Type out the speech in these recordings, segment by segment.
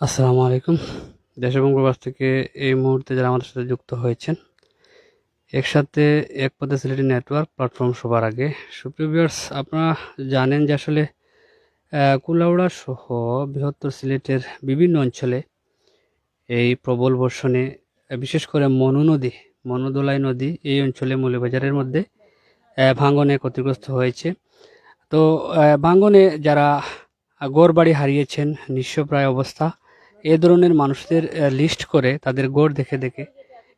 আসসালামু আলাইকুম। দেশ এবং প্রবাস থেকে এই মুহূর্তে যারা আমাদের সাথে যুক্ত হয়েছেন, একসাথে এক পথে সিলেটি নেটওয়ার্ক প্ল্যাটফর্ম সবার আগে। সুপ্রিয় ভিউয়ার্স আপনারা জানেন যে আসলে কুলাউড়া সহ বৃহত্তর সিলেটের বিভিন্ন অঞ্চলে এই প্রবল বর্ষণে বিশেষ করে মনু নদী, মনোদোলাই নদী এই অঞ্চলে মৌলবাজারের মধ্যে ভাঙনে ক্ষতিগ্রস্ত হয়েছে। তো ভাঙনে যারা গড় বাড়ি হারিয়েছেন নিঃস্বপ্রায় অবস্থা। এ ধরনের মানুষদের লিস্ট করে তাদের গড় দেখে দেখে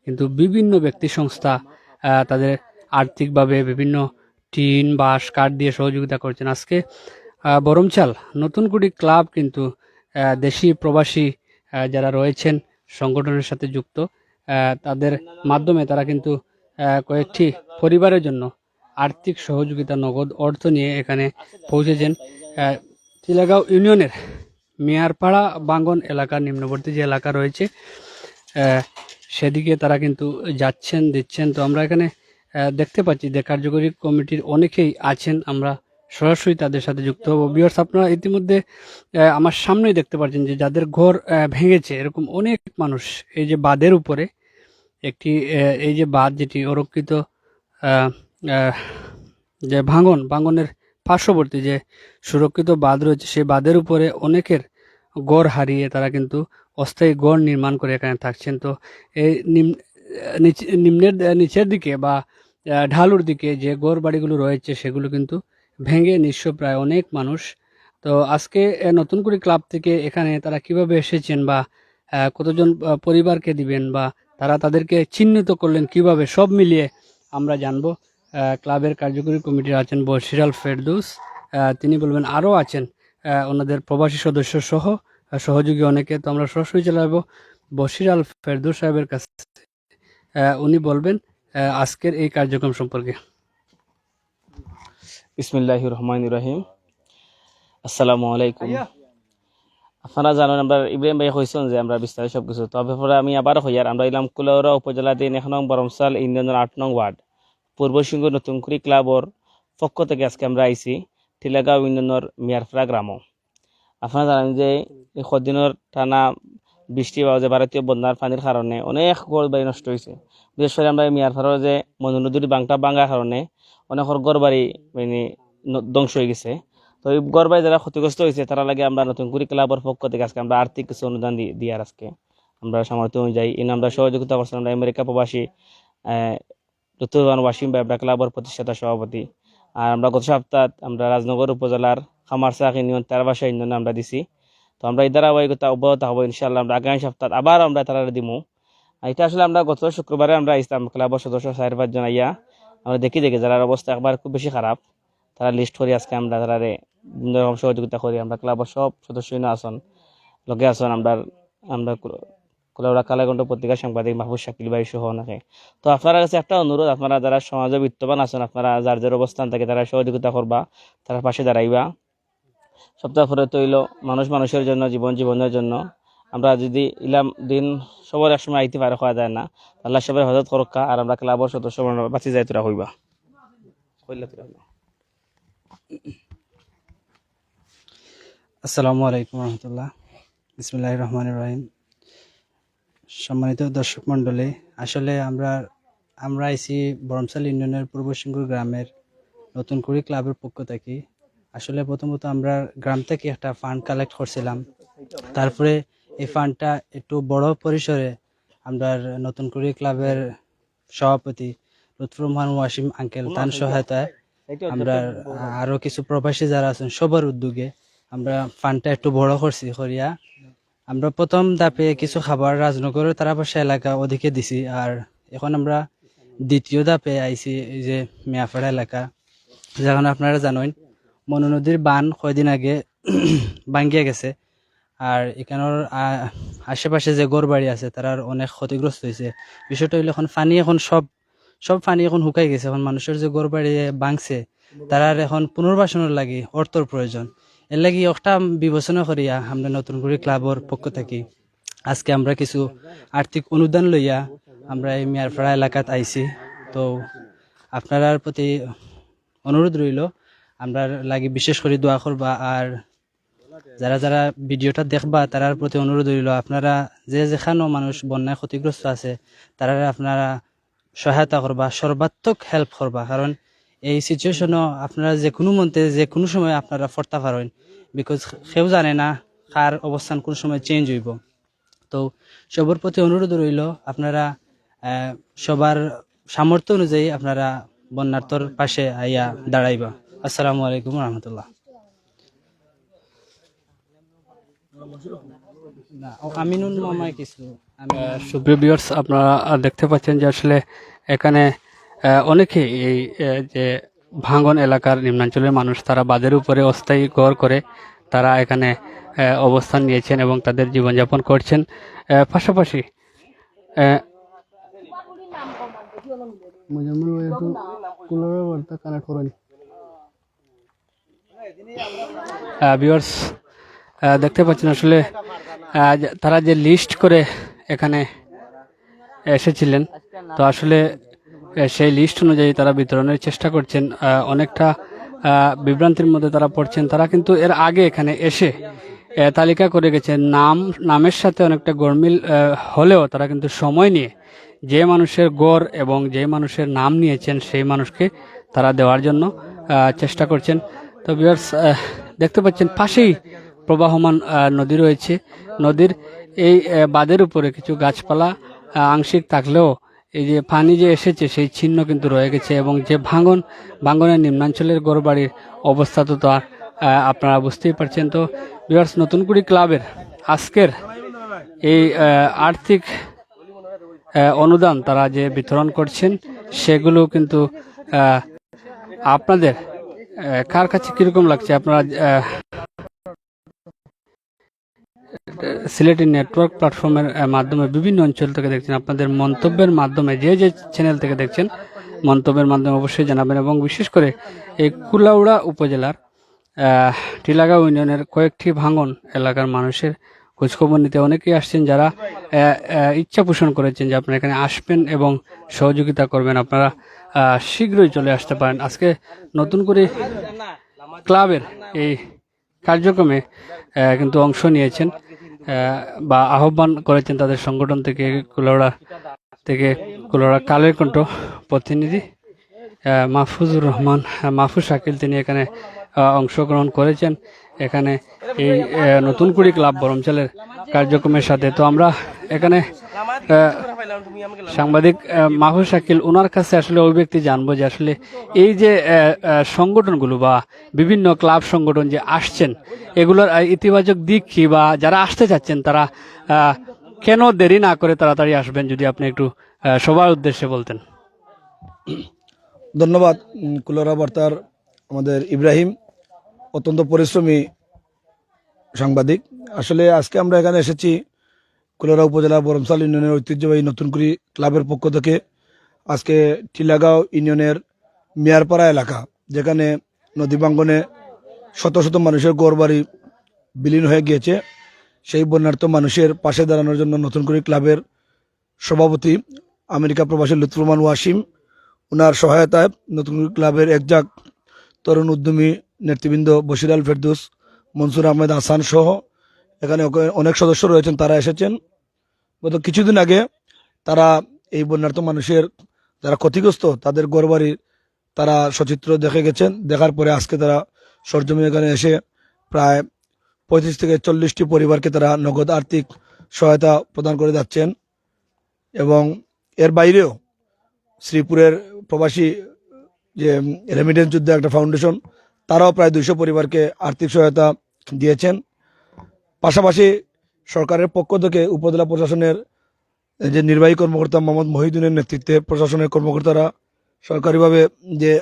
কিন্তু বিভিন্ন ব্যক্তি সংস্থা তাদের আর্থিকভাবে বিভিন্ন টিন, বাঁশ, কাঠ দিয়ে সহযোগিতা করছেন। আজকে বরমচাল, নতুন কুড়ি ক্লাব কিন্তু দেশি প্রবাসী যারা রয়েছেন, সংগঠনের সাথে যুক্ত তাদের মাধ্যমে তারা কিন্তু কয়েকটি পরিবারের জন্য আর্থিক সহযোগিতা, নগদ অর্থ নিয়ে এখানে পৌঁছেছেন চিলাগাঁও ইউনিয়নের মিয়ারপাড়া বাঙ্গন এলাকার নিম্নবর্তী যে এলাকা রয়েছে সেদিকে তারা কিন্তু যাচ্ছেন, দিচ্ছেন। তো আমরা এখানে দেখতে পাচ্ছি যে কার্যকরী কমিটির অনেকেই আছেন। আমরা সরাসরি তাদের সাথে যুক্ত হব। বিয়ার্স আপনারা ইতিমধ্যে আমার সামনেই দেখতে পাচ্ছেন যে যাদের ঘর ভেঙেছে, এরকম অনেক মানুষ এই যে বাঁধের উপরে, একটি এই যে বাঁধ যেটি অরক্ষিত যে ভাঙন, ভাঙনের পার্শ্ববর্তী যে সুরক্ষিত বাঁধ রয়েছে, সেই বাঁধের উপরে অনেকের গড় হারিয়ে তারা কিন্তু অস্থায়ী গড় নির্মাণ করে এখানে থাকছেন। তো এই নিম্নের, নিচের দিকে বা ঢালুর দিকে যে গড় বাড়িগুলো রয়েছে, সেগুলো কিন্তু ভেঙে নিঃস্ব প্রায় অনেক মানুষ। তো আজকে নতুন করে ক্লাব থেকে এখানে তারা কীভাবে এসেছেন বা কতজন পরিবারকে দিবেন বা তারা তাদেরকে চিহ্নিত করলেন কীভাবে, সব মিলিয়ে আমরা জানব। ক্লাবের কার্যকরী কমিটির আছেন বশিরাল ফেরদৌস। আহ, তিনি বলবেন আরও আছেন ওনাদের প্রবাসী সদস্য সহ সহযোগী অনেকে। তো আমরা সরাসরি চলে যাব বশিরাল ফেরদৌস সাহেবের কাছে উনি বলবেন আজকের এই কার্যক্রম সম্পর্কে। বিসমিল্লাহ রহমান রহিম। আসসালামু আলাইকুম। আপনারা জানেন আমরা ইব্রাহিম ভাই কইছেন যে আমরা বিস্তারিত সব কিছু তবে পরে আমি আবার হইয়ার আমরা ইলাম কুলাউরা উপজেলা দিন এক নং বরমসাল ইউনিয়নের আট নং ওয়ার্ড। পূর্ব সিংহ নতুনকুড়ি ক্লাবর পক্ষ থেকে আজকে আমরা আইছি টিলাগাঁও ইউনিয়নের মিয়ারফ্রা গ্রাম আপনারা জানেন যে এই কদিনের টানা বৃষ্টি বা যে ভারতীয় বন্যার পানির কারণে অনেক ঘর বাড়ি নষ্ট হয়েছে বিশেষ করে আমরা মিয়ারফাড়ার যে মনু নদীর বাংটা ভাঙার কারণে অনেকের ঘর বাড়ি মানে ধ্বংস হয়ে গেছে। তো এই ঘর বাড়ি যারা ক্ষতিগ্রস্ত হয়েছে তারা লাগে আমরা নতুন করে ক্লাবের পক্ষ থেকে আজকে আমরা আর্থিক কিছু অনুদান দি- দিয়ার আজকে। আমরা সামর্থ্য অনুযায়ী এই আমরা সহযোগিতা করছিলাম আমরা আমেরিকা প্রবাসী ঋতুবান ওয়াসিম ভাই, আমরা ক্লাবের প্রতিষ্ঠাতা সভাপতি। আর আমরা গত সপ্তাহ আমরা রাজনগর উপজেলার খামারসাক ইউনিয়ন তেরবাসা ইউনিয়নে আমরা দিছি। তো আমরা এই ধারাবাহিকতা অব্যাহত হব ইনশাল্লাহ আমরা আগামী সপ্তাহ আবার আমরা তারা দিমু। আর এটা আসলে আমরা গত শুক্রবারে আমরা ইসলাম ক্লাবের সদস্য চার পাঁচজন আইয়া আমরা দেখি দেখি যারা অবস্থা একবার খুব বেশি খারাপ, তারা লিস্ট করি আজকে আমরা তারা বিভিন্ন রকম সহযোগিতা করি। আমরা ক্লাবের সব সদস্য আসন, লগে আসন আমরা আমরা কুলাউড়া কালাগণ্ড পত্রিকার সাংবাদিক মাহবুব শাকিল ভাই সহ অনেকে। তো আপনার কাছে একটা অনুরোধ, আপনারা যারা সমাজে বিত্তবান আছেন, আপনারা যার যার অবস্থান থাকে তারা সহযোগিতা করবা, তারা পাশে দাঁড়াইবা। সপ্তাহ পরে তৈল, মানুষ মানুষের জন্য, জীবন জীবনের জন্য। আমরা যদি ইলাম দিন সবার একসময় আইতে পারে খাওয়া যায় না। আল্লাহ সবাই হজরত করক্কা আর আমরা ক্লাবের সদস্য বাঁচি যাই তোরা হইবা। কইলা তোরা হইবা। আসসালামু আলাইকুম রহমতুল্লাহ। বিসমুল্লাহ রহমান রহিম। সম্মানিত দর্শক মণ্ডলী, আসলে আমরা আমরা আইসি বরমসাল ইউনিয়নের পূর্ব সিঙ্গুর গ্রামের নতুন কুড়ি ক্লাবের পক্ষ থেকে। আসলে প্রথমত আমরা গ্রাম থেকে একটা ফান্ড কালেক্ট করছিলাম। তারপরে এই ফান্ডটা একটু বড় পরিসরে আমরা নতুন কুড়ি ক্লাবের সভাপতি লুৎফুর রহমান, ওয়াসিম আঙ্কেল তার সহায়তায় আমরা আরও কিছু প্রবাসী যারা আছেন, সবার উদ্যোগে আমরা ফান্ডটা একটু বড় করছি, করিয়া আমরা প্রথম ধাপে কিছু খাবার রাজনগরের তারাপাশা এলাকা ওদিকে দিছি, আর এখন আমরা দ্বিতীয় ধাপে আইছি এই যে মিয়াফাড়া এলাকা, যেখানে আপনারা জানেন মনু নদীর বান কয়দিন আগে ভাঙ্গিয়া গেছে, আর এখানের আশেপাশে যে গড় বাড়ি আছে তারার অনেক ক্ষতিগ্রস্ত হয়েছে। বিষয়টা হইলে এখন পানি এখন সব সব পানি এখন শুকাই গেছে, এখন মানুষের যে গড় বাড়ি ভাঙছে তারার এখন পুনর্বাসনের লাগে অর্থর প্রয়োজন। এর লাগি একটা বিবেচনা করিয়া আমরা নতুন করে ক্লাবর পক্ষ থেকে। আজকে আমরা কিছু আর্থিক অনুদান লইয়া আমরা এই মিয়ারপাড়া এলাকাত আইছি। তো আপনার প্রতি অনুরোধ রইল, আমরা লাগি বিশেষ করে দোয়া করবা আর যারা যারা ভিডিওটা দেখবা, তারার প্রতি অনুরোধ রইল। আপনারা যে যেখানেও মানুষ বন্যায় ক্ষতিগ্রস্ত আছে তারা আপনারা সহায়তা করবা, সর্বাত্মক হেল্প করবা। কারণ এই সিচুয়েশনও আপনারা যে কোনো মন্তে যে কোনো সময় আপনারা ফরতা পারেন বিকজ কেউ জানে না কার অবস্থান কোন সময় চেঞ্জ হইব। তো সবার প্রতি অনুরোধ রইল, আপনারা সবার সামর্থ্য অনুযায়ী আপনারা বন্যার্থর পাশে আইয়া দাঁড়াইবা। আসসালামু আলাইকুম রহমতুল্লাহ। আমিনুল মামায় কিছু। সুপ্রিয় ভিউয়ার্স আপনারা দেখতে পাচ্ছেন যে আসলে এখানে আহ, অনেকেই এই যে ভাঙ্গন এলাকার নিম্নাঞ্চলের মানুষ তারা বাদের উপরে অস্থায়ী ঘর করে তারা এখানে অবস্থান নিয়েছেন এবং তাদের জীবনযাপন করছেন। পাশাপাশি ভিউয়ার্স দেখতে পাচ্ছেন আসলে তারা যে লিস্ট করে এখানে এসেছিলেন তো আসলে সেই লিস্ট অনুযায়ী তারা বিতরণের চেষ্টা করছেন। অনেকটা বিভ্রান্তির মধ্যে তারা পড়ছেন। তারা কিন্তু এর আগে এখানে এসে তালিকা করে গেছেন। নাম, নামের সাথে অনেকটা গরমিল হলেও তারা কিন্তু সময় নিয়ে যে মানুষের গড় এবং যে মানুষের নাম নিয়েছেন, সেই মানুষকে তারা দেওয়ার জন্য চেষ্টা করছেন। তো ভিউয়ার্স দেখতে পাচ্ছেন, পাশেই প্রবাহমান নদী রয়েছে। নদীর এই বাঁধের উপরে কিছু গাছপালা, আংশিক থাকলেও এই যে পানি যে এসেছে সেই চিহ্ন কিন্তু রয়ে গেছে এবং যে ভাঙন ভাঙনের নিম্নাঞ্চলের গড়বাড়ির অবস্থা তো তো আর আহ, আপনারা বুঝতেই পারছেন। তো বিভার্স নতুনকুড়ি ক্লাবের আজকের এই আর্থিক অনুদান তারা যে বিতরণ করছেন সেগুলো কিন্তু আপনাদের কার কাছে কীরকম লাগছে? আপনারা সিলেটি নেটওয়ার্ক প্ল্যাটফর্মের মাধ্যমে বিভিন্ন অঞ্চল থেকে দেখছেন। আপনাদের মন্তব্যের মাধ্যমে, যে যে চ্যানেল থেকে দেখছেন, মন্তব্যের মাধ্যমে অবশ্যই জানাবেন এবং বিশেষ করে এই কুলাউড়া উপজেলার টিলাগা ইউনিয়নের কয়েকটি ভাঙন এলাকার মানুষের খোঁজখবর নিতে অনেকেই আসছেন যারা ইচ্ছা পোষণ করেছেন যে আপনারা এখানে আসবেন এবং সহযোগিতা করবেন। আপনারা শীঘ্রই চলে আসতে পারেন। আজকে নতুন করে ক্লাবের এই কার্যক্রমে কিন্তু অংশ নিয়েছেন। বা আহ্বান করেছেন তাদের সংগঠন থেকে কুলাউড়া থেকে কুলাউড়া কালের কণ্ঠ প্রতিনিধি মাহফুজুর রহমান মাহফুজ শাকিল তিনি এখানে অংশগ্রহণ করেছেন। এখানে এই নতুন কুড়ি ক্লাব বরমচালের কার্যক্রমের সাথে। তো আমরা এখানে সাংবাদিক মাহফুজ শাকিল ওনার কাছে আসলে ওই ব্যক্তি জানব যে আসলে এই যে সংগঠনগুলো বা বিভিন্ন ক্লাব সংগঠন যে আসছেন, এগুলোর ইতিবাচক দিক কি বা যারা আসতে চাচ্ছেন তারা কেন দেরি না করে তাড়াতাড়ি আসবেন যদি আপনি একটু সবার উদ্দেশ্যে বলতেন? ধন্যবাদ কুলোরা বার্তার আমাদের ইব্রাহিম, অত্যন্ত পরিশ্রমী সাংবাদিক। আসলে আজকে আমরা এখানে এসেছি কুলোরা উপজেলা বরমসাল ইউনিয়নের ঐতিহ্যবাহী নতুন নতুনকুড়ি ক্লাবের পক্ষ থেকে আজকে টিলাগাঁও ইউনিয়নের মিয়ারপাড়া এলাকা, যেখানে নদী বাঙ্গনে শত শত মানুষের গড়বাড়ি বিলীন হয়ে গিয়েছে। সেই বন্যার্থ মানুষের পাশে দাঁড়ানোর জন্য নতুনকুড়ি ক্লাবের সভাপতি আমেরিকা প্রবাসী লুৎফুরমান ওয়াসিম ওনার সহায়তায় নতুন ক্লাবের একজাক তরুণ উদ্যমী নেতৃবৃন্দ বশির আল ফেরদুস, মনসুর আহমেদ হাসান সহ এখানে অনেক সদস্য রয়েছেন, তারা এসেছেন। গত কিছুদিন আগে তারা এই বন্যার্থ মানুষের যারা ক্ষতিগ্রস্ত, তাদের গড়বাড়ি তারা সচিত্র দেখে গেছেন। দেখার পরে আজকে তারা সরজমি এখানে এসে প্রায় পঁয়ত্রিশ থেকে চল্লিশটি পরিবারকে তারা নগদ আর্থিক সহায়তা প্রদান করে যাচ্ছেন এবং এর বাইরেও শ্রীপুরের প্রবাসী যে রেমিডেন্স যুদ্ধ একটা ফাউন্ডেশন, তারাও প্রায় দুইশো পরিবারকে আর্থিক সহায়তা দিয়েছেন। পাশাপাশি সরকারের পক্ষ থেকে উপজেলা প্রশাসনের যে নির্বাহী কর্মকর্তা মোহাম্মদ মহিদুনের নেতৃত্বে প্রশাসনের কর্মকর্তারা সরকারিভাবে যে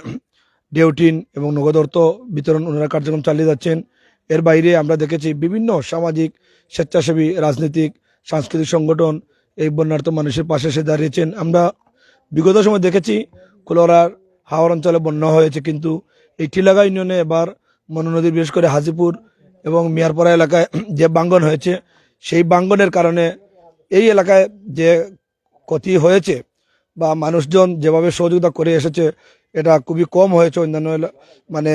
ডেউটিন এবং নগদ অর্থ বিতরণ ওনারা কার্যক্রম চালিয়ে যাচ্ছেন। এর বাইরে আমরা দেখেছি বিভিন্ন সামাজিক, স্বেচ্ছাসেবী, রাজনৈতিক, সাংস্কৃতিক সংগঠন এই বন্যার্থ মানুষের পাশে এসে দাঁড়িয়েছেন। আমরা বিগত সময় দেখেছি কুলোরার হাওড় অঞ্চলে বন্যা হয়েছে, কিন্তু এই টিলাগা ইউনিয়নে এবার মনু নদীর বিশেষ করে হাজিপুর এবং মিয়ারপাড়া এলাকায় যে বাঙ্গন হয়েছে, সেই বাঙ্গনের কারণে এই এলাকায় যে ক্ষতি হয়েছে বা মানুষজন যেভাবে সহযোগিতা করে এসেছে, এটা খুবই কম হয়েছে অন্যান্য মানে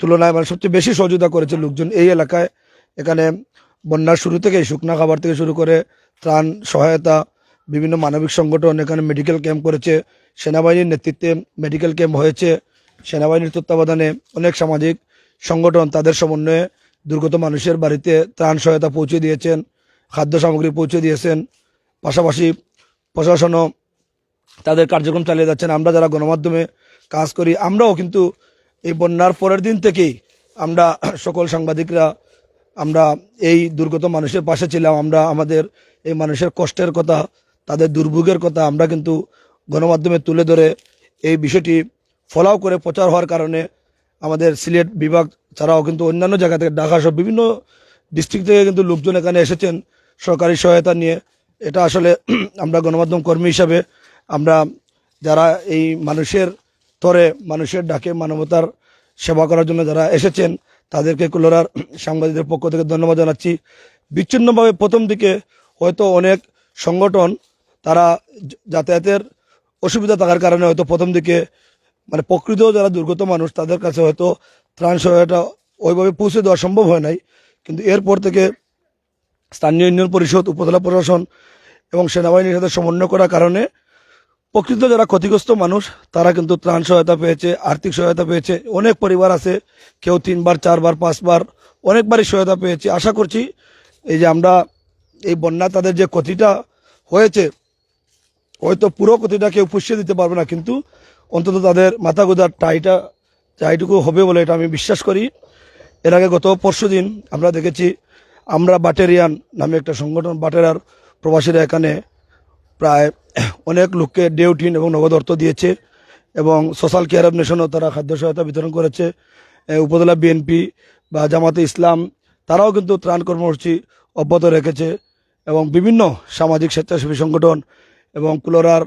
তুলনায় মানে সবচেয়ে বেশি সহযোগিতা করেছে লোকজন এই এলাকায়। এখানে বন্যার শুরু থেকে শুকনা খাবার থেকে শুরু করে ত্রাণ সহায়তা, বিভিন্ন মানবিক সংগঠন এখানে মেডিকেল ক্যাম্প করেছে, সেনাবাহিনীর নেতৃত্বে মেডিকেল ক্যাম্প হয়েছে, সেনাবাহিনীর তত্ত্বাবধানে অনেক সামাজিক সংগঠন তাদের সমন্বয়ে দুর্গত মানুষের বাড়িতে ত্রাণ সহায়তা পৌঁছে দিয়েছেন, খাদ্য সামগ্রী পৌঁছে দিয়েছেন, পাশাপাশি প্রশাসনও তাদের কার্যক্রম চালিয়ে যাচ্ছেন। আমরা যারা গণমাধ্যমে কাজ করি, আমরাও কিন্তু এই বন্যার পরের দিন থেকেই আমরা সকল সাংবাদিকরা, আমরা এই দুর্গত মানুষের পাশে ছিলাম। আমরা আমাদের এই মানুষের কষ্টের কথা, তাদের দুর্ভোগের কথা আমরা কিন্তু গণমাধ্যমে তুলে ধরে এই বিষয়টি ফলাও করে প্রচার হওয়ার কারণে আমাদের সিলেট বিভাগ ছাড়াও কিন্তু অন্যান্য জায়গা থেকে, ঢাকা সহ বিভিন্ন ডিস্ট্রিক্ট থেকে কিন্তু লোকজন এখানে এসেছেন সরকারি সহায়তা নিয়ে। এটা আসলে আমরা গণমাধ্যম কর্মী হিসাবে আমরা যারা এই মানুষের তরে, মানুষের ডাকে মানবতার সেবা করার জন্য যারা এসেছেন, তাদেরকে কুলোরার সাংবাদিকদের পক্ষ থেকে ধন্যবাদ জানাচ্ছি। বিচ্ছিন্নভাবে প্রথম দিকে হয়তো অনেক সংগঠন তারা যাতায়াতের অসুবিধা থাকার কারণে হয়তো প্রথম দিকে মানে প্রকৃত যারা দুর্গত মানুষ, তাদের কাছে হয়তো ত্রাণ সহায়তা ওইভাবে পৌঁছে দেওয়া সম্ভব হয় নাই। কিন্তু এরপর থেকে স্থানীয় ইউনিয়ন পরিষদ, উপজেলা প্রশাসন এবং সেনাবাহিনীর সাথে সমন্বয় করার কারণে প্রকৃত যারা ক্ষতিগ্রস্ত মানুষ, তারা কিন্তু ত্রাণ সহায়তা পেয়েছে, আর্থিক সহায়তা পেয়েছে। অনেক পরিবার আছে, কেউ তিনবার, চারবার, পাঁচবার, অনেকবারই সহায়তা পেয়েছে। আশা করছি এই যে আমরা এই বন্যা তাদের যে ক্ষতিটা হয়েছে, হয়তো পুরো ক্ষতিটা কেউ পুষিয়ে দিতে পারবে না, কিন্তু অন্তত তাদের মাথা গোদার টাইটা টাইটুকু হবে বলে এটা আমি বিশ্বাস করি। এর আগে গত পরশু দিন আমরা দেখেছি আমরা বাটেরিয়ান নামে একটা সংগঠন, বাটেরার প্রবাসীরা এখানে প্রায় অনেক লোককে ডেউটিন এবং নগদ অর্থ দিয়েছে এবং সোশ্যাল কেয়ার অফ নেশনও তারা খাদ্য সহায়তা বিতরণ করেছে। উপজেলা বিএনপি বা জামাতে ইসলাম, তারাও কিন্তু ত্রাণ কর্মসূচি অব্যাহত রেখেছে এবং বিভিন্ন সামাজিক স্বেচ্ছাসেবী সংগঠন এবং কুলোরার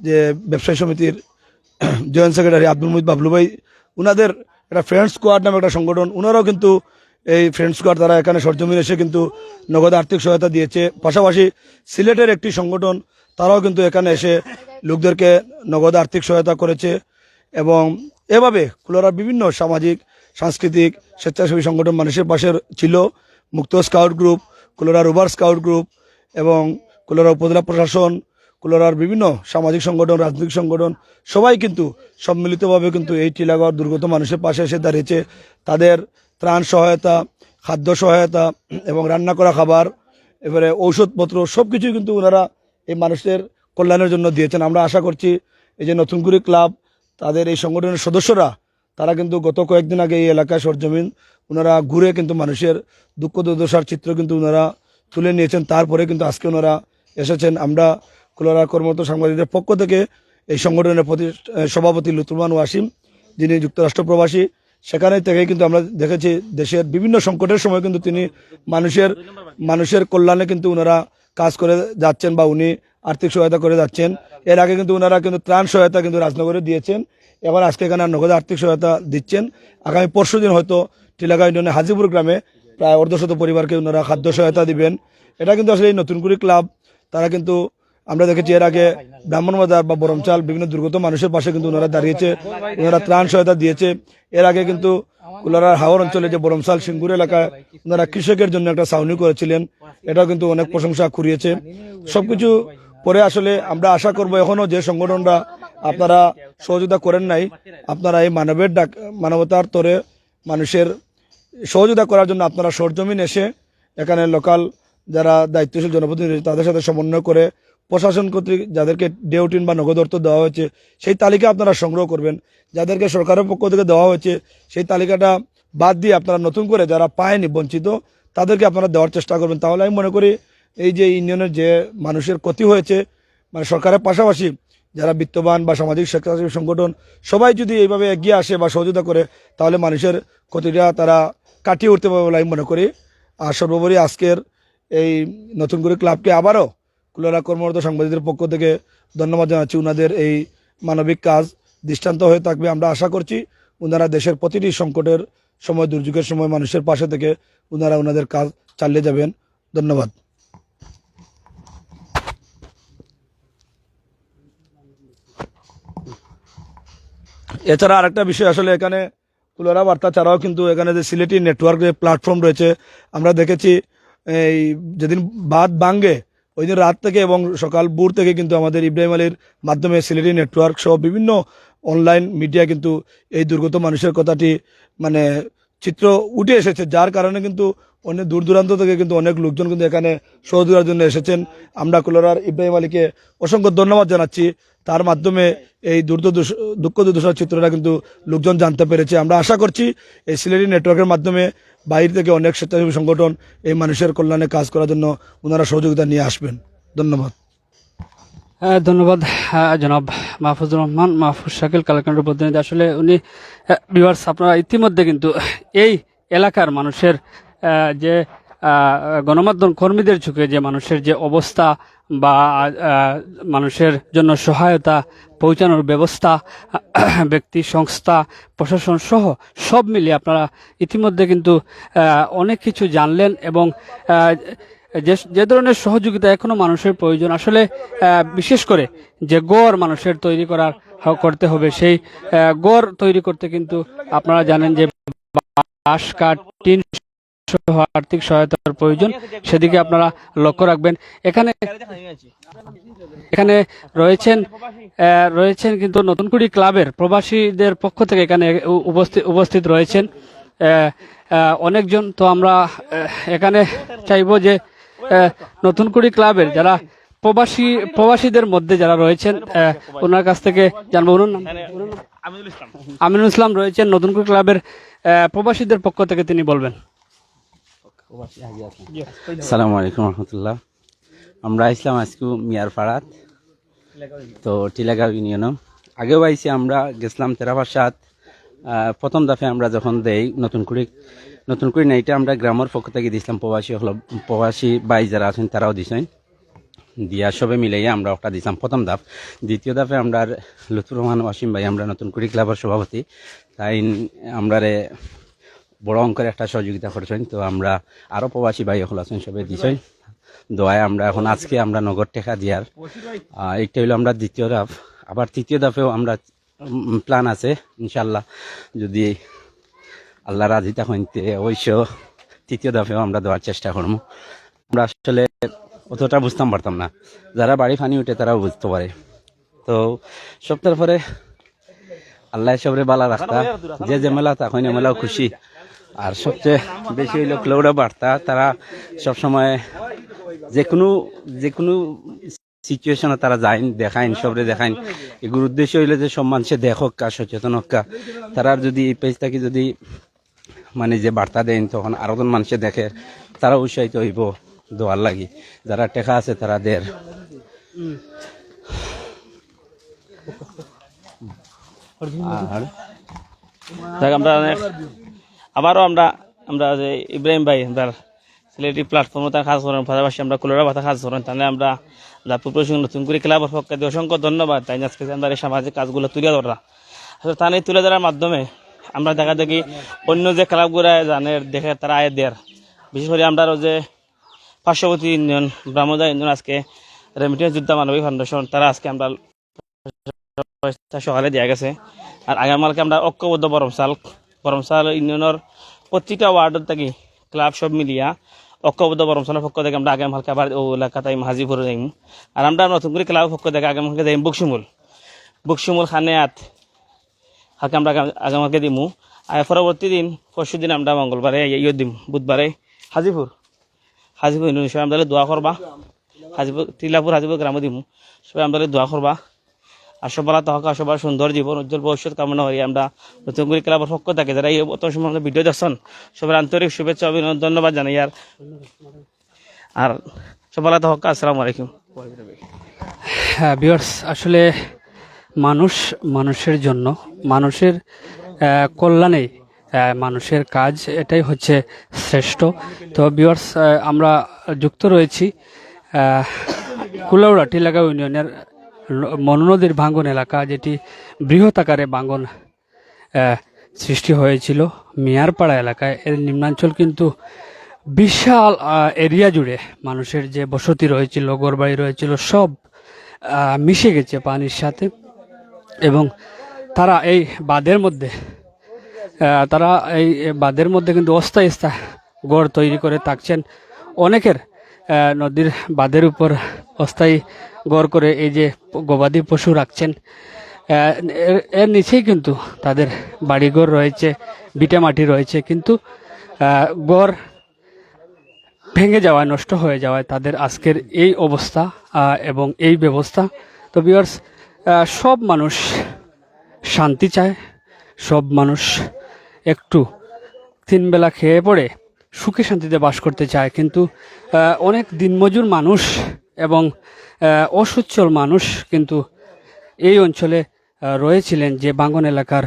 যে ব্যবসায়ী সমিতির জয়েন্ট সেক্রেটারি আব্দুল মুহিদ বাবলু ভাই উনাদের একটা ফ্রেন্ডস স্কোয়াড নামে একটা সংগঠন ওনারাও কিন্তু এই ফ্রেন্ডস স্কোয়াড তারা এখানে সরজমিন এসে কিন্তু নগদ আর্থিক সহায়তা দিয়েছে। পাশাপাশি সিলেটের একটি সংগঠন, তারাও কিন্তু এখানে এসে লোকদেরকে নগদ আর্থিক সহায়তা করেছে এবং এভাবে কুলোরার বিভিন্ন সামাজিক, সাংস্কৃতিক, স্বেচ্ছাসেবী সংগঠন মানুষের পাশে ছিল। মুক্ত scout group Kulaura rover scout group এবং কুলোরা উপজেলা প্রশাসন কুলোরার বিভিন্ন সামাজিক সংগঠন, রাজনৈতিক সংগঠন, সবাই কিন্তু সম্মিলিতভাবে কিন্তু এই টিলাগড় দুর্গত মানুষের পাশে এসে দাঁড়িয়েছে। তাদের ত্রাণ সহায়তা, খাদ্য সহায়তা এবং রান্না করা খাবার, এবারে ঔষধপত্র সব কিছুই কিন্তু ওনারা এই মানুষের কল্যাণের জন্য দিয়েছেন। আমরা আশা করছি এই যে নতুন করে ক্লাব, তাদের এই সংগঠনের সদস্যরা, তারা কিন্তু গত কয়েকদিন আগে এই এলাকায় সরজমিন ওনারা ঘুরে কিন্তু মানুষের দুঃখ দুর্দশার চিত্র কিন্তু ওনারা তুলে নিয়েছেন। তারপরে কিন্তু আজকে ওনারা এসেছেন। আমরা কুলারা কর্মরত সাংবাদিকদের পক্ষ থেকে এই সংগঠনের প্রতি সভাপতি লুতুরমান ওয়াসিম, যিনি যুক্তরাষ্ট্র প্রবাসী সেখানে থেকে কিন্তু আমরা দেখেছি দেশের বিভিন্ন সংকটের সময় কিন্তু তিনি মানুষের মানুষের কল্যাণে কিন্তু ওনারা কাজ করে যাচ্ছেন বা উনি আর্থিক সহায়তা করে যাচ্ছেন। এর আগে কিন্তু ওনারা কিন্তু ত্রাণ সহায়তা কিন্তু রাজনগরে দিয়েছেন। এবার আজকে এখানে নগদ আর্থিক সহায়তা দিচ্ছেন। আগামী পরশু দিন হয়তো টিলাগা ইউনিয়নের হাজিপুর গ্রামে প্রায় অর্ধশত পরিবারকে ওনারা খাদ্য সহায়তা দিবেন। এটা কিন্তু আসলে এই নতুন করে ক্লাব, তারা কিন্তু আমরা দেখেছি এর আগে ব্রাহ্মণবাজার বা বরমচাল বিভিন্ন দুর্গত মানুষের পাশে কিন্তু ওনারা দাঁড়িয়েছে, ওনারা ত্রাণ সহায়তা দিয়েছে। এর আগে কিন্তু কুলারার হাওর অঞ্চলে যে বরমসাল সিঙ্গুর এলাকায় ওনারা কৃষকের জন্য একটা ছাউনি করেছিলেন, এটাও কিন্তু অনেক প্রশংসা কুড়িয়েছে। সবকিছু পরে আসলে আমরা আশা করব এখনও যে সংগঠনরা আপনারা সহযোগিতা করেন নাই, আপনারা এই মানবের ডাক, মানবতার তরে মানুষের সহযোগিতা করার জন্য আপনারা সরজমিন এসে এখানে লোকাল যারা দায়িত্বশীল জনপ্রতিনিধি তাদের সাথে সমন্বয় করে প্রশাসন কর্তৃক যাদেরকে ডেউটিন বা নগদ অর্থ দেওয়া হয়েছে, সেই তালিকা আপনারা সংগ্রহ করবেন। যাদেরকে সরকারের পক্ষ থেকে দেওয়া হয়েছে, সেই তালিকাটা বাদ দিয়ে আপনারা নতুন করে যারা পায়নি, বঞ্চিত, তাদেরকে আপনারা দেওয়ার চেষ্টা করবেন। তাহলে আমি মনে করি এই যে ইউনিয়নের যে মানুষের ক্ষতি হয়েছে মানে সরকারের পাশাপাশি যারা বিত্তবান বা সামাজিক স্বেচ্ছাসেবী সংগঠন, সবাই যদি এইভাবে এগিয়ে আসে বা সহযোগিতা করে, তাহলে মানুষের ক্ষতিটা তারা কাটিয়ে উঠতে পারবে বলে আমি মনে করি। আর সর্বোপরি আজকের এই নতুন করে ক্লাবকে আবারও কুলারা কর্মরত সাংবাদিকদের পক্ষ থেকে ধন্যবাদ জানাচ্ছি। ওনাদের এই মানবিক কাজ দৃষ্টান্ত হয়ে থাকবে। আমরা আশা করছি ওনারা দেশের প্রতিটি সংকটের সময়, দুর্যোগের সময় মানুষের পাশে থেকে ওনারা ওনাদের কাজ চালিয়ে যাবেন। ধন্যবাদ। এছাড়া আরেকটা বিষয় আসলে এখানে কুলারা বার্তা ছাড়াও কিন্তু এখানে যে সিলেটি নেটওয়ার্ক যে প্ল্যাটফর্ম রয়েছে, আমরা দেখেছি এই যেদিন বাদ ভাঙ্গে ওই দিন রাত থেকে এবং সকাল ভোর থেকে কিন্তু আমাদের ইব্রাহিম আলীর মাধ্যমে সিলেটি নেটওয়ার্ক সহ বিভিন্ন অনলাইন মিডিয়া কিন্তু এই দুর্গত মানুষের কথাটি মানে চিত্র উঠে এসেছে। যার কারণে কিন্তু অনেক দূর দূরান্ত থেকে কিন্তু অনেক লোকজন কিন্তু এখানে সহযোগিতার জন্য এসেছেন। আমরা কুলারার ইব্রাহিম আলীকে অসংখ্য ধন্যবাদ জানাচ্ছি। তার মাধ্যমে এই দুর্দ দুঃখ দুর্দশার চিত্রটা কিন্তু লোকজন জানতে পেরেছে। আমরা আশা করছি এই সিলেটি নেটওয়ার্কের মাধ্যমে বাইরে থেকে অনেক স্বেচ্ছাসেবী সংগঠন এই মানুষের কল্যাণে কাজ করার জন্য ওনারা সহযোগিতা নিয়ে আসবেন। ধন্যবাদ। হ্যাঁ, ধন্যবাদ হ্যাঁ, জনাব মাহফুজুর রহমান মাহফুজ শাকিল কালাকান্ডের প্রতিনিধি। আসলে উনি ভিউয়ার্স আপনারা ইতিমধ্যে কিন্তু এই এলাকার মানুষের যে গণমাধ্যম কর্মীদের চোখে যে মানুষের যে অবস্থা বা মানুষের জন্য সহায়তা পৌঁছানোর ব্যবস্থা, ব্যক্তি, সংস্থা, প্রশাসন সহ সব মিলিয়ে আপনারা ইতিমধ্যে কিন্তু অনেক কিছু জানলেন এবং যে যে ধরনের সহযোগিতা এখনও মানুষের প্রয়োজন, আসলে বিশেষ করে যে গড় মানুষের তৈরি করার করতে হবে, সেই গড় তৈরি করতে কিন্তু আপনারা জানেন যে বাঁশ, কাঠ, টিন সহ আর্থিক সহায়তার প্রয়োজন। সেদিকে আপনারা লক্ষ্য রাখবেন। এখানে এখানে রয়েছেন রয়েছেন কিন্তু নতুনকুড়ি ক্লাবের প্রবাসীদের পক্ষ থেকে এখানে উপস্থিত উপস্থিত রয়েছেন। অনেকজন তো আমরা এখানে চাইব যে নতুনকুড়ি ক্লাবের যারা প্রবাসী প্রবাসীদের মধ্যে যারা রয়েছেন ওনার কাছ থেকে জানব। ওনার নাম আমিনুল ইসলাম। আমিনুল ইসলাম রয়েছেন নতুনকুড়ি ক্লাবের প্রবাসীদের পক্ষ থেকে তিনি বলবেন। সালামু আলাইকুম রহমতুল্লাহ। আমরা আসলাম আজকে মিয়ার পাড়াত তো টিলাগাঁও ইউনিয়নও আগেও আইসি আমরা, গেছিলাম তেরাবাসাত প্রথম দফে আমরা যখন দেই, নতুন করে নতুন করে নাইটা আমরা গ্রামের পক্ষ থেকে দিয়েছিলাম প্রবাসী হল, প্রবাসী বাই যারা আছেন তারাও দিছেন। দিয়া সবে মিলাইয়া আমরা ওটা দিছিলাম প্রথম ধাপ দ্বিতীয় ধাপে আমরা লুতুর রহমান ওয়াসিম ভাই, আমরা নতুন কুড়ি ক্লাবের সভাপতি। তাই আমরা বড় অঙ্কের একটা সহযোগিতা করছেন। তো আমরা আরও প্রবাসী ভাই হল আছেন সবাই দিছেন দোয়ায় আমরা এখন আজকে আমরা নগদ টেকা দিয়ার। এইটা হইল আমরা দ্বিতীয় ধাপ। আবার তৃতীয় ধাপেও আমরা প্ল্যান আছে ইনশাল্লাহ যদি আল্লাহ রাজি থাকেন, তে অবশ্য তৃতীয় ধাপেও আমরা দেওয়ার চেষ্টা করব। আমরা আসলে অতটা বুঝতাম পারতাম না। যারা বাড়ি ফানি উঠে তারাও বুঝতে পারে। তো সপ্তাহের পরে আল্লাহ সবরে বালা রাস্তা। যে যে জেমেলা তখন এমেলাও খুশি। আর সবচেয়ে বেশি হইল ক্লাউডা বার্তা। তারা সবসময় যে কোনো যে কোনো সিচুয়েশনে তারা যায় দেখাইন সবরে দেখাইন। এগুলোর উদ্দেশ্য হইলে যে সব মানুষে দেখক কা সচেতন হোক। কা তারা যদি এই পেজটাকে যদি মানে যে বার্তা দেন তখন আরও জন মানুষে দেখে তারা উৎসাহিত হইব দোয়ার লাগি। যারা টেকা আছে তারা দের। আর আমরা আবারও আমরা আমরা যে ইব্রাহিম ভাই, তার সিলেটি প্ল্যাটফর্মে তার কাজ করেন পাশাপাশি আমরা কুলোরা ভাতা কাজ করেন তাহলে আমরা লাভপুর সিং নতুন করে ক্লাবের পক্ষে দিয়ে অসংখ্য ধন্যবাদ। তাই আজকে আমরা এই সামাজিক কাজগুলো তুলে ধরা আসলে তা নিয়ে, তুলে ধরার মাধ্যমে আমরা দেখা দেখি অন্য যে ক্লাবগুলো জানে, দেখে তারা আয় দেয়ার। বিশেষ করে আমরা যে পার্শ্ববর্তী ইউনিয়ন ব্রাহ্মদা ইউনিয়ন আজকে রেমিটেন্স যোদ্ধা মানবিক ফাউন্ডেশন, তারা আজকে আমরা সকালে দেওয়া গেছে। আর আগামীকালকে আমরা ঐক্যবদ্ধ বরমসাল বরমসাল ইউনিয়নের প্রতিটা ওয়ার্ডের থেকে ক্লাব সব মিলিয়া ঐক্যবদ্ধ বরমসালের পক্ষ থেকে আমরা আগামীকালকে আবার ও এলাকা তাই হাজিপুরে যাইম। আর আমরা নতুন করে ক্লাবের পক্ষ থেকে আগামীকালকে যাইম বুকশিমুল। বুকশিমুল খানেয়াত হালকা আমরা আগাম- আগামীকালকে দিমু। আর পরবর্তী দিন, পরশু দিন আমরা মঙ্গলবারে ইয়ে দিম, বুধবারে হাজিপুর। হাজিপুর সবাই আমাদের দোয়া করবা। হাজিপুর টিলাপুর হাজিপুর গ্রামে দিমু। সবাই আমাদের দোয়া করবা। আর সবার তহকা সবার সুন্দর জীবন, উজ্জ্বল ভবিষ্যৎ কামনা করি। আমরা নতুন করে ক্লাবের পক্ষ থাকে। যারা এই অত সময় ভিডিও দেখছেন, সবার আন্তরিক শুভেচ্ছা, অভিনন্দন, ধন্যবাদ জানাই। আর আর সবার তহকা, আসসালামু আলাইকুম। হ্যাঁ ভিউয়ার্স আসলে মানুষ মানুষের জন্য, মানুষের কল্যাণে মানুষের কাজ, এটাই হচ্ছে শ্রেষ্ঠ। তো ভিউয়ার্স আমরা যুক্ত রয়েছি কুলাউড়া টিলাগা ইউনিয়নের মনোনদীর ভাঙ্গন এলাকা, যেটি বৃহৎ আকারে ভাঙ্গন সৃষ্টি হয়েছিল মিয়ারপাড়া এলাকায়। এর নিম্নাঞ্চল কিন্তু বিশাল এরিয়া জুড়ে মানুষের যে বসতি রয়েছিল ঘরবাড়ি রয়েছিল, সব মিশে গেছে পানির সাথে। এবং তারা এই বাঁধের মধ্যে তারা এই বাঁধের মধ্যে কিন্তু অস্থায়ী স্থায়ী গড় তৈরি করে থাকছেন। অনেকের নদীর বাঁধের উপর অস্থায়ী গড় করে এই যে গবাদি পশু রাখছেন এর- নিচেই কিন্তু তাদের বাড়িঘর রয়েছে বিটে মাটি রয়েছে, কিন্তু গড় ভেঙে যাওয়ায়, নষ্ট হয়ে যাওয়ায় তাদের আজকের এই অবস্থা এবং এই ব্যবস্থা। তো বিয়ার্স সব মানুষ শান্তি চায়, সব মানুষ একটু তিনবেলা খেয়ে পড়ে, সুখে শান্তিতে বাস করতে চায়, কিন্তু অনেক দিনমজুর মানুষ এবং অসচ্ছল মানুষ কিন্তু এই অঞ্চলে রয়েছিলেন যে বাঙ্গন এলাকার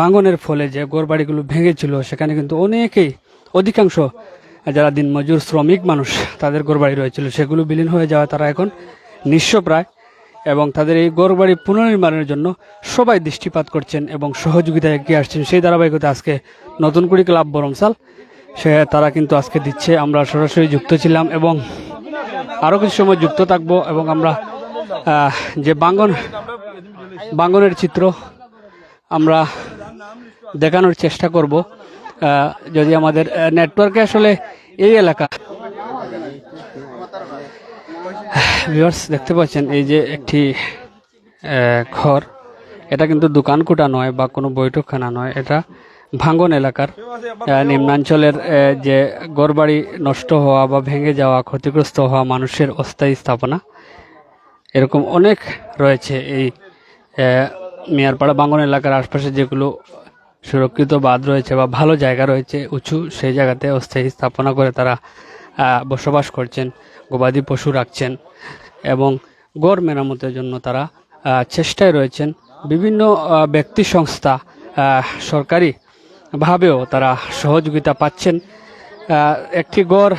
বাঙ্গনের ফলে যে গোরবাড়িগুলো ভেঙেছিল, সেখানে কিন্তু অনেকেই, অধিকাংশ যারা দিনমজুর শ্রমিক মানুষ, তাদের গোরবাড়ি রয়েছিল। সেগুলো বিলীন হয়ে যাওয়া তারা এখন নিঃস্ব প্রায় এবং তাদের এই গোরবাড়ি পুনর্নির্মাণের জন্য সবাই দৃষ্টিপাত করছেন এবং সহযোগিতায় এগিয়ে আসছেন। সেই ধারাবাহিকতা আজকে নতুন কুড়ি ক্লাব বরমসাল, সে তারা কিন্তু আজকে দিচ্ছে। আমরা সরাসরি যুক্ত ছিলাম এবং আরও কিছু সময় যুক্ত থাকব এবং আমরা যে বাঙ্গন, বাঙ্গনের চিত্র আমরা দেখানোর চেষ্টা করব। যদি আমাদের নেটওয়ার্কে আসলে এই এলাকা ভিউয়ার্স দেখতে পাচ্ছেন, এই যে একটি ঘর, এটা কিন্তু দোকান কোটা নয় বা কোনো বৈঠকখানা নয়, এটা ভাঙ্গন এলাকার নিম্নাঞ্চলের যে গড়বাড়ি নষ্ট হওয়া বা ভেঙে যাওয়া, ক্ষতিগ্রস্ত হওয়া মানুষের অস্থায়ী স্থাপনা, এরকম অনেক রয়েছে এই মেয়ারপাড়া বাঙ্গন এলাকার আশপাশে যেগুলো সুরক্ষিত বাঁধ রয়েছে বা ভালো জায়গা রয়েছে, উঁচু সেই জায়গাতে অস্থায়ী স্থাপনা করে তারা বসবাস করছেন, গবাদি পশু রাখছেন এবং গড় মেরামতের জন্য তারা চেষ্টায় রয়েছেন। বিভিন্ন ব্যক্তি সংস্থা সরকারি ভাবেও তারা সহযোগিতা পাচ্ছেন। একটি গড়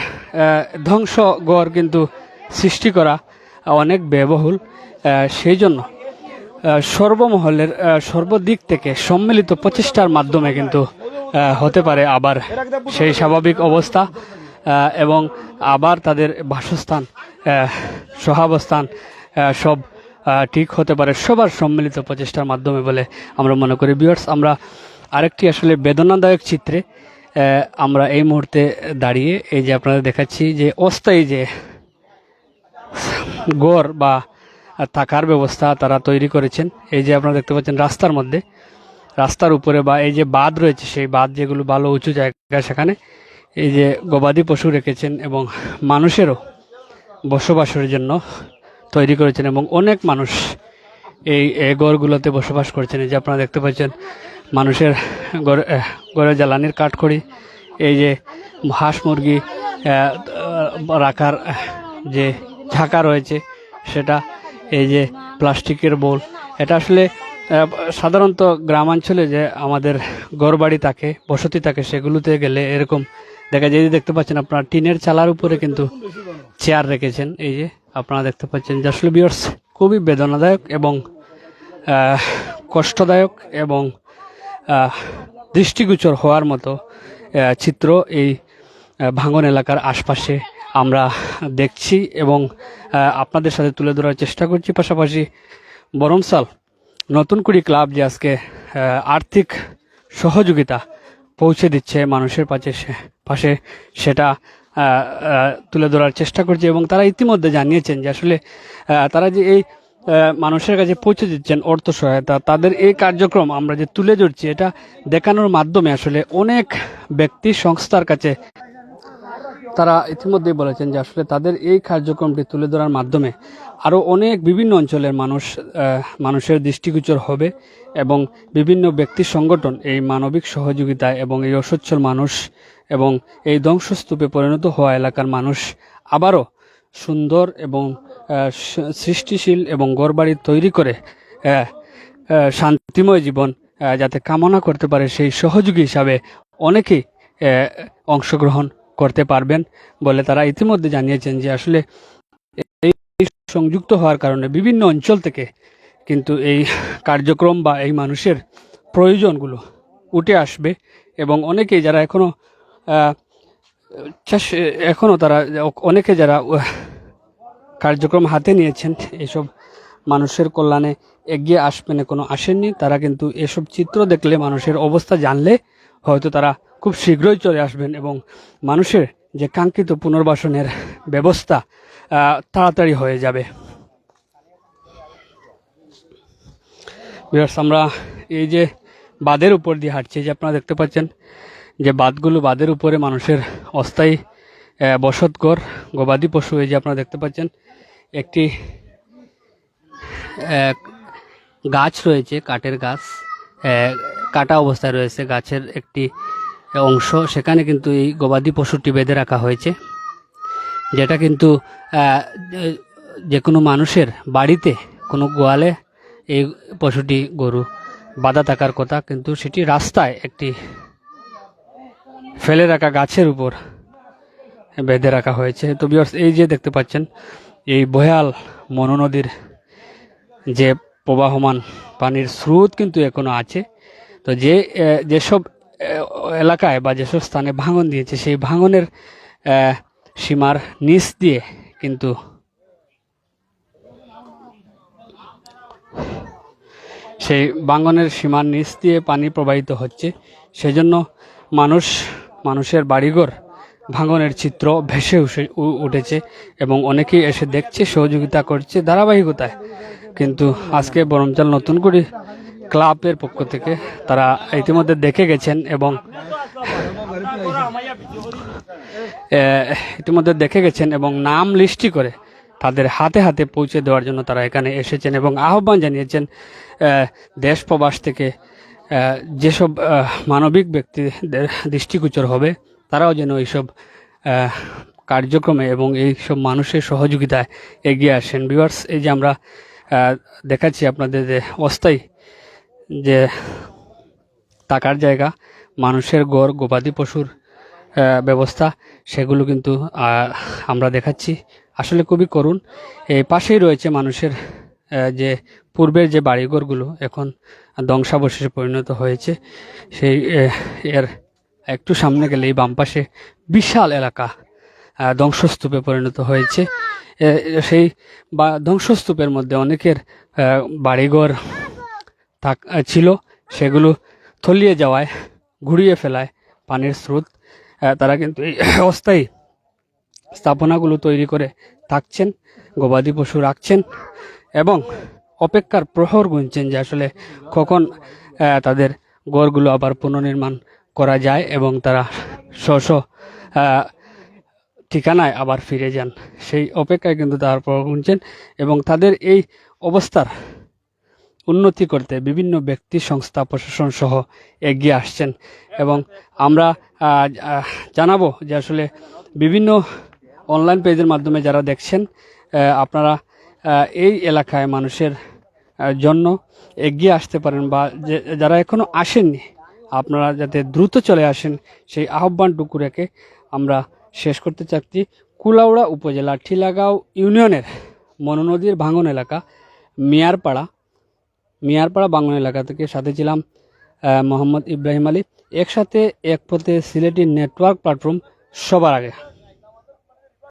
ধ্বংস গড় কিন্তু সৃষ্টি করা অনেক ব্যয়বহুল। সেই জন্য সর্বমহলের সর্বদিক থেকে সম্মিলিত প্রচেষ্টার মাধ্যমে কিন্তু হতে পারে আবার সেই স্বাভাবিক অবস্থা। এবং আবার তাদের বাসস্থান সহাবস্থান সব ঠিক হতে পারে সবার সম্মিলিত প্রচেষ্টার মাধ্যমে বলে আমরা মনে করি। বিয়ার্স আমরা আরেকটি আসলে বেদনাদায়ক চিত্রে আমরা এই মুহূর্তে দাঁড়িয়ে এই যে আপনাদের দেখাচ্ছি যে অস্থায়ী যে গড় বা থাকার ব্যবস্থা তারা তৈরি করেছেন। এই যে আপনারা দেখতে পাচ্ছেন রাস্তার মধ্যে, রাস্তার উপরে বা এই যে বাঁধ রয়েছে, সেই বাঁধ যেগুলো ভালো উঁচু জায়গা সেখানে এই যে গবাদি পশু রেখেছেন এবং মানুষেরও বসবাসের জন্য তৈরি করেছেন এবং অনেক মানুষ এই গড়গুলোতে বসবাস করছেন। এই যে আপনারা দেখতে পাচ্ছেন মানুষের আহ, গড়ে জ্বালানির কাঠখড়ি এই যে হাঁস মুরগি রাখার যে ঝাঁকা রয়েছে সেটা এই যে প্লাস্টিকের বোল। এটা আসলে সাধারণত গ্রামাঞ্চলে যে আমাদের ঘরবাড়ি থাকে বসতি থাকে সেগুলোতে গেলে এরকম দেখা যায়। দেখতে পাচ্ছেন আপনারা টিনের চালার উপরে কিন্তু চেয়ার রেখেছেন। এই যে আপনারা দেখতে পাচ্ছেন যে আসলে বিয়ার্স খুবই বেদনাদায়ক এবং কষ্টদায়ক এবং দৃষ্টিগোচর হওয়ার মতো চিত্র এই ভাঙন এলাকার আশপাশে আমরা দেখছি এবং আপনাদের সাথে তুলে ধরার চেষ্টা করছি। পাশাপাশি বরমসাল নতুন কুড়ি ক্লাব যে আজকে আর্থিক সহযোগিতা পৌঁছে দিচ্ছে মানুষের পাশে পাশে সেটা তুলে ধরার চেষ্টা করছে এবং তারা ইতিমধ্যে জানিয়েছেন যে আসলে তারা যে এই মানুষের কাছে পৌঁছে দিচ্ছেন অর্থ সহায়তা। তাদের এই কার্যক্রম আমরা যে তুলে ধরছি, এটা দেখানোর মাধ্যমে আসলে অনেক ব্যক্তি সংস্থার কাছে তারা ইতিমধ্যেই বলেছেন যে আসলে তাদের এই কার্যক্রমটি তুলে ধরার মাধ্যমে আরও অনেক বিভিন্ন অঞ্চলের মানুষ মানুষের দৃষ্টিগোচর হবে এবং বিভিন্ন ব্যক্তি সংগঠন এই মানবিক সহযোগিতায় এবং এই অসচ্ছল মানুষ এবং এই ধ্বংসস্তূপে পরিণত হওয়া এলাকার মানুষ আবারও সুন্দর এবং সৃষ্টিশীল এবং গড়বাড়ি তৈরি করে শান্তিময় জীবন যাতে কামনা করতে পারে সেই সহযোগী হিসাবে অনেকেই অংশগ্রহণ করতে পারবেন বলে তারা ইতিমধ্যে জানিয়েছেন যে আসলে এই সংযুক্ত হওয়ার কারণে বিভিন্ন অঞ্চল থেকে কিন্তু এই কার্যক্রম বা এই মানুষের প্রয়োজনগুলো উঠে আসবে এবং অনেকেই যারা এখনও চাষ তারা, অনেকে যারা কার্যক্রম হাতে নিয়েছেন। এইসব মানুষের কল্যাণে এগিয়ে আসবেন কোনো আসেননি। তারা কিন্তু এসব চিত্র দেখলে, মানুষের অবস্থা জানলে হয়তো তারা খুব শীঘ্রই চলে আসবেন এবং মানুষের যে কাঙ্ক্ষিত পুনর্বাসনের ব্যবস্থা তাড়াতাড়ি হয়ে যাবে। আমরা এই যে বাঁধের উপর দিয়ে হাঁটছি যে আপনারা দেখতে পাচ্ছেন যে বাঁধগুলো, বাঁধের উপরে মানুষের অস্থায়ী বসতঘর, গবাদি পশু, এই যে আপনারা দেখতে পাচ্ছেন একটি গাছ রয়েছে, কাঠের গাছ। কাটা অবস্থায় রয়েছে। গাছের একটি অংশ। সেখানে কিন্তু এই গবাদি পশুটি বেঁধে রাখা হয়েছে। যেটা কিন্তু যে কোনো মানুষের বাড়িতে, কোনো গোয়ালে এই পশুটি গরু বাধা থাকার কথা। কিন্তু সেটি রাস্তায় একটি ফেলে রাখা গাছের উপর বেঁধে রাখা হয়েছে। তো বিয়ার্স এই যে দেখতে পাচ্ছেন এই ভয়াল মনু নদীর যে প্রবাহমান পানির স্রোত কিন্তু এখনও আছে। তো যে যেসব এলাকায় বা যেসব স্থানে ভাঙন দিয়েছে, সেই ভাঙনের সীমার নিচ দিয়ে কিন্তু সেই বাঙ্গনের সীমার নিচ দিয়ে পানি প্রবাহিত হচ্ছে। সেজন্য মানুষ, মানুষের বাড়িঘর ভাঙনের চিত্র ভেসে উঠেছে এবং অনেকেই এসে দেখছে, সহযোগিতা করছে ধারাবাহিকতায়। কিন্তু আজকে বরমচাল নতুন করে ক্লাবের পক্ষ থেকে তারা ইতিমধ্যে দেখে গেছেন এবং ইতিমধ্যে দেখে গেছেন এবং নাম লিস্টি করে তাদের হাতে হাতে পৌঁছে দেওয়ার জন্য তারা এখানে এসেছেন এবং আহ্বান জানিয়েছেন দেশ প্রবাস থেকে যেসব মানবিক ব্যক্তিদের দৃষ্টিগোচর হবে তারাও যেন এইসব কার্যক্রমে এবং এইসব মানুষের সহযোগিতায় এগিয়ে আসেন। ভিউয়ার্স, এই যে আমরা দেখাচ্ছি আপনাদের যে অস্থায়ী যে থাকার জায়গা, মানুষের গড়, গবাদি পশুর ব্যবস্থা, সেগুলো কিন্তু আমরা দেখাচ্ছি। আসলে খুবই করুণ। এই পাশেই রয়েছে মানুষের যে পূর্বের যে বাড়িঘরগুলো, এখন ধ্বংসাবশেষে পরিণত হয়েছে। সেই এর একটু সামনে গেলে এই বাম পাশে বিশাল এলাকা ধ্বংসস্তূপে পরিণত হয়েছে। সেই বা, ধ্বংসস্তূপের মধ্যে অনেকের বাড়িঘর থাক, ছিল, সেগুলো থলিয়ে যাওয়ায়, ঘুরিয়ে ফেলায় পানির স্রোত তারা কিন্তু এই অস্থায়ী স্থাপনাগুলো তৈরি করে থাকছেন, গবাদি পশু রাখছেন এবং অপেক্ষার প্রহর গুনছেন যে আসলে কখন তাদের গড়গুলো আবার পুনর্নির্মাণ করা যায় এবং তারা স্ব স্ব ঠিকানায় আবার ফিরে যান। সেই অপেক্ষায় কিন্তু তারা গুনছেন এবং তাদের এই অবস্থার উন্নতি করতে বিভিন্ন ব্যক্তি, সংস্থা, প্রশাসন সহ এগিয়ে আসছেন এবং আমরা জানাব যে আসলে বিভিন্ন অনলাইন পেজের মাধ্যমে যারা দেখছেন আপনারা এই এলাকায় মানুষের জন্য এগিয়ে আসতে পারেন বা যারা এখনও আসেননি আপনারা যাতে দ্রুত চলে আসেন, সেই আহ্বানটুকু রেখে আমরা শেষ করতে চাচ্ছি। কুলাউড়া উপজেলা ঠিলাগাঁও ইউনিয়নের মনোনদীর ভাঙন এলাকা, মিয়ারপাড়া মিয়ারপাড়া বাঙন এলাকা থেকে সাথে ছিলাম মোহাম্মদ ইব্রাহিম আলী। একসাথে এক পথে সিলেটি নেটওয়ার্ক প্ল্যাটফর্ম সবার আগে।